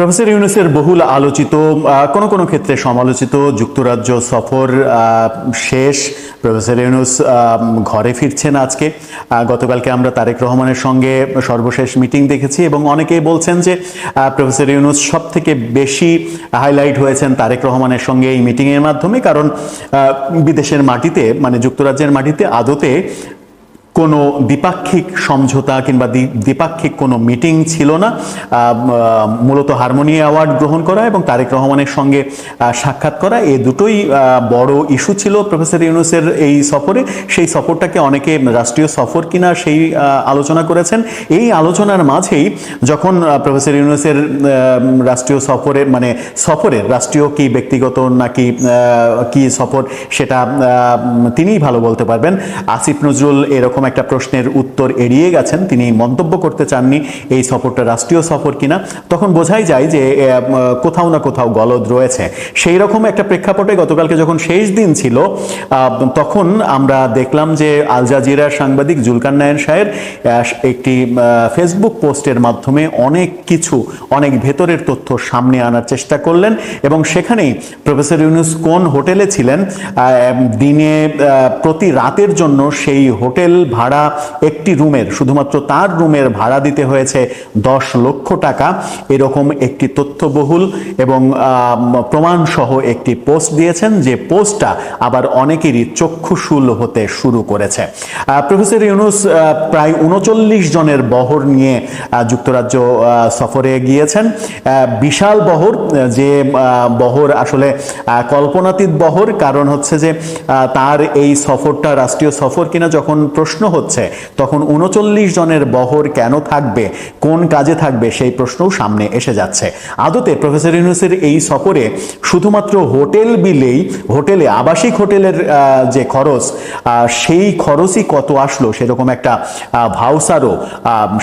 Professor ইউনুসের বহুল আলোচিত কোনো কোনো ক্ষেত্রে সমালোচিত, যুক্তরাজ্য সফর শেষ, প্রফেসর ইউনুস ঘরে ফিরছেন আজকে। গতকালকে আমরা তারেক রহমানের সঙ্গে সর্বশেষ মিটিং দেখেছি এবং অনেকেই বলছেন যে প্রফেসর ইউনুস সব থেকে বেশি হাইলাইট হয়েছেন তারেক রহমানের সঙ্গে এই মিটিংয়ের মাধ্যমে। কারণ বিদেশের মাটিতে মানে যুক্তরাজ্যের মাটিতে আদতে কোনো দ্বিপাক্ষিক সমঝোতা কিংবা দ্বি- দ্বিপাক্ষিক কোনো মিটিং ছিল না। মূলত হারমোনি অ্যাওয়ার্ড গ্রহণ করা এবং তারেক রহমানের সঙ্গে সাক্ষাৎ করা এ দুটোই বড় ইস্যু ছিল প্রফেসর ইউনুসের এই সফরে। সেই সফরটাকে অনেকে রাষ্ট্রীয় সফর কিনা সেই আলোচনা করেছেন। এই আলোচনার মাঝেই যখন প্রফেসর ইউনুসের রাষ্ট্রীয় সফরের মানে সফরের রাষ্ট্রীয় কি ব্যক্তিগত নাকি কি সফর সেটা তিনিই ভালো বলতে পারবেন। আসিফ নজরুল এরকম একটা প্রশ্নের উত্তর এড়িয়ে গেছেন। তিনি মন্তব্য করতে চাননি এই সফরটা রাষ্ট্রীয় সফর কিনা। তখন বোঝাই যায় যে কোথাও না কোথাও গলদ রয়েছে। সেই রকম একটা প্রেক্ষাপটে গতকালকে যখন শেষ দিন ছিল তখন আমরা দেখলাম যে আল জাজিরার সাংবাদিক জুলকার নায়ন আহ, একটি ফেসবুক পোস্টের মাধ্যমে অনেক কিছু অনেক ভেতরের তথ্য সামনে আনার চেষ্টা করলেন এবং সেখানেই প্রফেসর ইউনুস কোন হোটেলে ছিলেন দিনে প্রতি রাতের জন্য সেই হোটেল ভাড়া একটি রুমের, শুধুমাত্র তার রুমের ভাড়া দিতে হয়েছে দশ লক্ষ টাকা। এরকম একটি তথ্যবহুল এবং প্রমাণ সহ একটি পোস্ট দিয়েছেন, যে পোস্টটা আবার অনেকেরই চক্ষুশূল হতে শুরু করেছে। প্রফেসর ইউনুস প্রায় উনচল্লিশ জনের বহর নিয়ে যুক্তরাজ্য সফরে গিয়েছেন। বিশাল বহর, যে বহর আসলে কল্পনাতীত বহর। কারণ হচ্ছে যে তার এই সফরটা, রাষ্ট্রীয় সফর কিনা যখন প্রশ্ন হচ্ছে, তখন উনচল্লিশ জনের বহর কেন থাকবে, কোন কাজে থাকবে, সেই প্রশ্নও সামনে এসে যাচ্ছে। আদতে প্রফেসর ইউনুসের এই সফরে শুধুমাত্র হোটেল বিলেই, হোটেলে, আবাসিক হোটেলের যে খরচ সেই খরচই কত আসলো সেরকম একটা ভাউসারও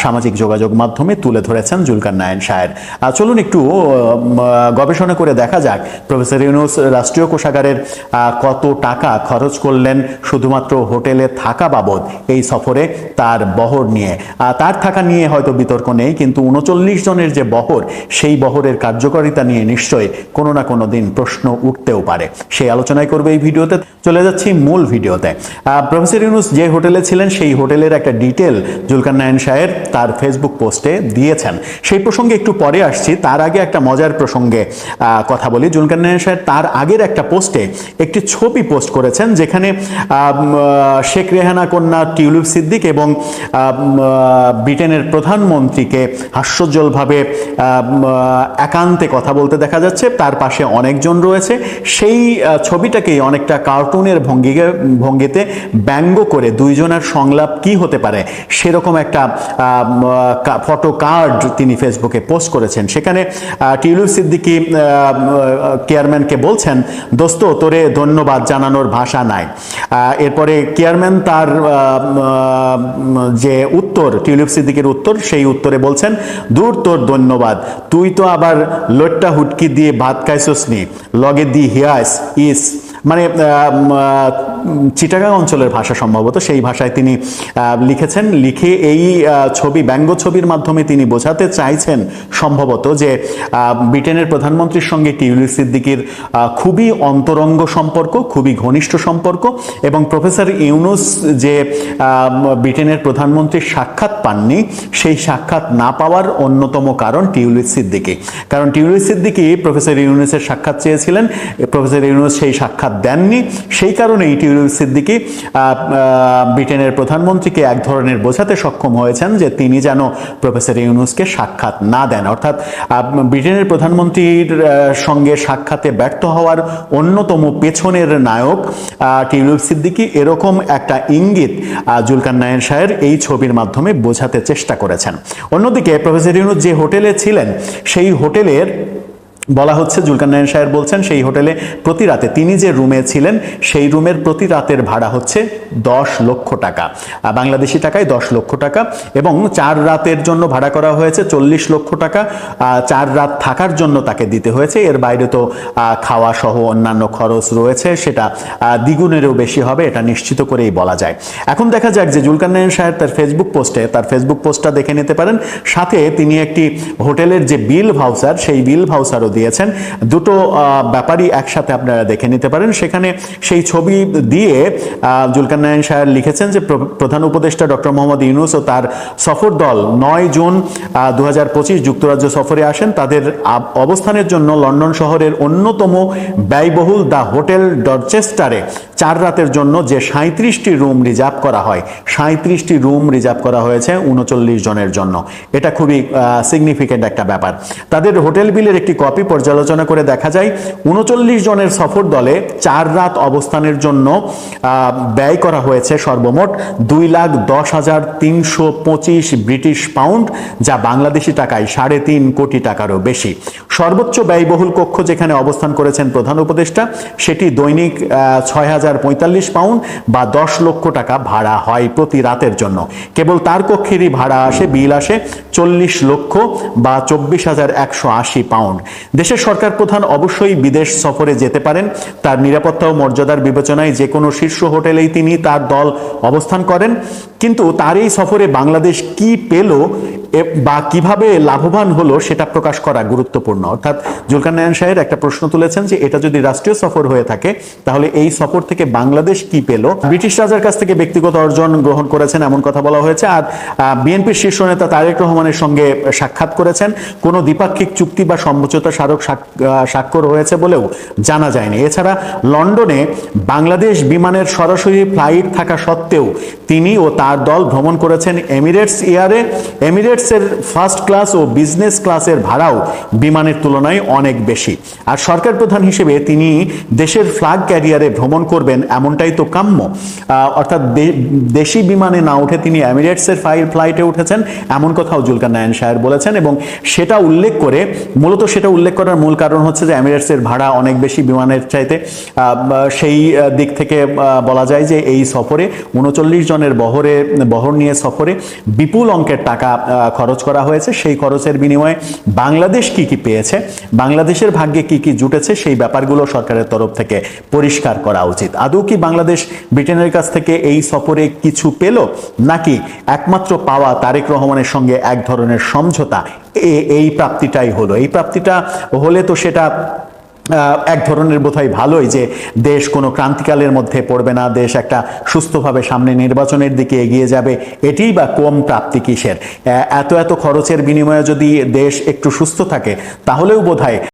সামাজিক যোগাযোগ মাধ্যমে তুলে ধরেছেন জুলকার নায়ন সাহের চলুন একটু গবেষণা করে দেখা যাক, প্রফেসর ইউনুস রাষ্ট্রীয় কোষাগারের কত টাকা খরচ করলেন শুধুমাত্র হোটেলে থাকা বাবদ এই সফরে তার বহর নিয়ে। তার থাকা নিয়ে হয়তো বিতর্ক নেই, কিন্তু উনচল্লিশ জনের যে বহর, সেই বহরের কার্যকারিতা নিয়ে নিশ্চয়ই কোনো না কোনো দিন প্রশ্ন উঠতেও পারে। সেই আলোচনায় করবে এই ভিডিওতে। চলে যাচ্ছি মূল ভিডিওতে। প্রফেসর ইউনুস যে হোটেলে ছিলেন, সেই হোটেলের একটা ডিটেল জুলকার নায়ন সাহের তার ফেসবুক পোস্টে দিয়েছেন। সেই প্রসঙ্গে একটু পরে আসছি। তার আগে একটা মজার প্রসঙ্গে কথা বলি। জুলকার নায়ন সাহেব তার আগের একটা পোস্টে একটি ছবি পোস্ট করেছেন, যেখানে শেখ রেহানা কন্যা টিউলিপ সিদ্দিক এবং ব্রিটেনের প্রধানমন্ত্রীকে হাস্যজ্জ্বলভাবে একান্তে কথা বলতে দেখা যাচ্ছে। তার পাশে অনেকজন রয়েছে। সেই ছবিটাকেই অনেকটা কার্টুনের ভঙ্গিকে, ভঙ্গিতে ব্যঙ্গ করে দুইজনের সংলাপ কি হতে পারে সেরকম একটা ফটো কার্ড তিনি ফেসবুকে পোস্ট করেছেন। সেখানে টিউলিপ সিদ্দিকি কেয়ারম্যানকে বলছেন, দোস্ত, তোরে ধন্যবাদ জানানোর ভাষা নাই। এরপরে কেয়ারম্যান তার যে উত্তর, টিউলিপ সিদ্দিকের উত্তর, সেই উত্তরে বলছেন, দূর তোর ধন্যবাদ। তুই তো আবার লোট্টা হুটকি দিয়ে ভাত খাইছস নি। লগে দি হিয়াস ইস মানে চিটাগাং অঞ্চলের ভাষা সম্ভবত সেই ভাষায় তিনি লিখেছেন। লিখে এই ছবি, ব্যঙ্গ ছবির মাধ্যমে তিনি বোঝাতে চাইছেন সম্ভবত যে ব্রিটেনের প্রধানমন্ত্রীর সঙ্গে টিউলিপ সিদ্দিকির খুবই অন্তরঙ্গ সম্পর্ক, খুবই ঘনিষ্ঠ সম্পর্ক এবং প্রফেসর ইউনুস যে ব্রিটেনের প্রধানমন্ত্রীর সাক্ষাৎ পাননি, সেই সাক্ষাৎ না পাওয়ার অন্যতম কারণ টিউলিপ সিদ্দিকি। কারণ টিউলিপ সিদ্দিকি প্রফেসর ইউনুসের সাক্ষাৎ চেয়েছিলেন, প্রফেসর ইউনুস সেই সাক্ষাৎ দেননি। সেই কারণেই টিউলিপ সিদ্দিকি ব্রিটেনের প্রধানমন্ত্রীকে এক ধরনের বোঝাতে সক্ষম হয়েছেন যে তিনি যেন প্রফেসর ইউনুসকে সাক্ষাৎ না দেন। অর্থাৎ ব্রিটেনের প্রধানমন্ত্রীর সঙ্গে সাক্ষাতে ব্যর্থ হওয়ার অন্যতম পেছনের নায়ক টিউলিপ সিদ্দিকি এরকম একটা ইঙ্গিত জুলকান নায়ন সাহের এই ছবির মাধ্যমে বোঝাতে চেষ্টা করেছেন। অন্যদিকে প্রফেসর ইউনুস যে হোটেলে ছিলেন, সেই হোটেলের বলা হচ্ছে জুলকান্নায়ন সাহেব বলছেন, সেই হোটেলে প্রতি রাতে তিনি যে রুমে ছিলেন, সেই রুমের প্রতি রাতের ভাড়া হচ্ছে দশ লক্ষ টাকা। বাংলাদেশি টাকায় দশ লক্ষ টাকা এবং চার রাতের জন্য ভাড়া করা হয়েছে চল্লিশ লক্ষ টাকা। চার রাত থাকার জন্য তাকে দিতে হয়েছে। এর বাইরে তো খাওয়া সহ অন্যান্য খরচ রয়েছে, সেটা দ্বিগুণেরও বেশি হবে, এটা নিশ্চিত করেই বলা যায়। এখন দেখা যাক যে জুলকান্নায়ন সাহেব তার ফেসবুক পোস্টে, তার ফেসবুক পোস্টটা দেখে নিতে পারেন। সাথে তিনি একটি হোটেলের যে বিল ভাউচার, সেই বিল ভাউচারও দিয়েছেন। দুটো ব্যাপারই একসাথে আপনারা দেখে নিতে পারেন। সেখানে সেই ছবি দিয়ে জুলকান্নায়ন সাহেব লিখেছেন যে প্রধান উপদেষ্টা ডক্টর মোহাম্মদ ইউনুস ও তার সফর দল নয় জুন দু হাজার পঁচিশ যুক্তরাজ্য সফরে আসেন। তাদের অবস্থানের জন্য লন্ডন শহরের অন্যতম ব্যয়বহুল দ্য হোটেল ডরচেস্টারে চার রাতের জন্য যে সাঁত্রিশটি রুম রিজার্ভ করা হয়, সাঁত্রিশটি রুম রিজার্ভ করা হয়েছে উনচল্লিশ জনের জন্য। এটা খুবই সিগনিফিকেন্ট একটা ব্যাপার। তাদের হোটেল বিলের একটি কপি পর্যালোচনা করে দেখা যায়, উনচল্লিশ জনের সফর দলে চার রাত অবস্থানের জন্য ব্যয় করা হয়েছে সর্বমোট দুই লাখ দশ হাজার তিনশো পঁচিশ ব্রিটিশ পাউন্ড, যা বাংলাদেশি টাকায় সাড়ে তিন কোটি টাকারও বেশি। সর্বোচ্চ ব্যয়বহুল কক্ষ যেখানে অবস্থান করেছেন প্রধান উপদেষ্টা, সেটি দৈনিক ছয় হাজার পঁয়তাল্লিশ পাউন্ড বা দশ লক্ষ টাকা ভাড়া হয় প্রতি রাতের জন্য। কেবল তার কক্ষেরই ভাড়া আসে, বিল আসে চল্লিশ লক্ষ বা চব্বিশ হাজার একশো আশি পাউন্ড। দেশের সরকার প্রধান অবশ্যই বিদেশ সফরে যেতে পারেন। তার নিরাপত্তা ও মর্যাদার বিবেচনায় যে কোনো শীর্ষ হোটেলেই তিনি তার দল অবস্থান করেন। কিন্তু তার এই সফরে বাংলাদেশ কি পেল বা কীভাবে লাভবান হলো সেটা প্রকাশ করা গুরুত্বপূর্ণ? অর্থাৎ জুলকান্নায়ন সাহেব একটা প্রশ্ন তুলেছেন যে, এটা যদি রাষ্ট্রীয় সফর হয়ে থাকে, তাহলে এই সফর থেকে বাংলাদেশ কি পেল? ব্রিটিশ রাজার কাছ থেকে ব্যক্তিগত অর্জন গ্রহণ করেছেন এমন কথা বলা হয়েছে। আর বিএনপির শীর্ষ নেতা তারেক রহমানের সঙ্গে সাক্ষাৎ করেছেন। কোনো দ্বিপাক্ষিক চুক্তি বা সমঝোতা স্মারক স্বাক্ষর হয়েছে বলেও জানা যায়নি। এছাড়া লন্ডনে বাংলাদেশ বিমানের সরাসরি ফ্লাইট থাকা সত্ত্বেও তিনি ও তার দল ভ্রমণ করেছেন এমিরেটস এয়ারে। এমিরেটসের ফার্স্ট ক্লাস ও বিজনেস ক্লাসের ভাড়াও বিমানের তুলনায় অনেক বেশি। আর সরকার প্রধান হিসেবে তিনি দেশের ফ্ল্যাগ ক্যারিয়ারে ভ্রমণ করবেন এমনটাই তো কাম্য। অর্থাৎ দেশি বিমানে না উঠে তিনি এমিরেটসের ফাইল ফ্লাইটে উঠেছেন, এমন কথাও জুলকার নায়ন সাহের বলেছেন এবং সেটা উল্লেখ করে, মূলত সেটা উল্লেখ করার মূল কারণ হচ্ছে যে এমিরেটসের ভাড়া অনেক বেশি বিমানের চাইতে। সেই দিক থেকে বলা যায় যে এই সফরে উনচল্লিশ জনের বহরে, বহর নিয়ে সফরে বিপুল অঙ্কের টাকা খরচ করা হয়েছে। সেই খরচের বিনিময়ে বাংলাদেশ কি কি পেয়েছে, বাংলাদেশের ভাগ্যে কি কি জুটেছে, সেই ব্যাপারগুলো সরকারের তরফ থেকে পরিষ্কার করা উচিত। আদৌ কি বাংলাদেশ ব্রিটেনের কাছ থেকে এই সফরে কিছু পেল, নাকি একমাত্র পাওয়া তারেক রহমানের সঙ্গে এক ধরনের সমঝোতা? এই প্রাপ্তিটাই হলো। এই প্রাপ্তিটা হলে তো সেটা এক ধরনের বোধহয় ভালোই যে দেশ কোনো ক্রান্তিকালের মধ্যে পড়বে না, দেশ একটা সুস্থভাবে সামনে নির্বাচনের দিকে এগিয়ে যাবে, এটিই বা কম প্রাপ্তি কিসের? এত এত খরচের বিনিময়ে যদি দেশ একটু সুস্থ থাকে, তাহলেও বোধহয়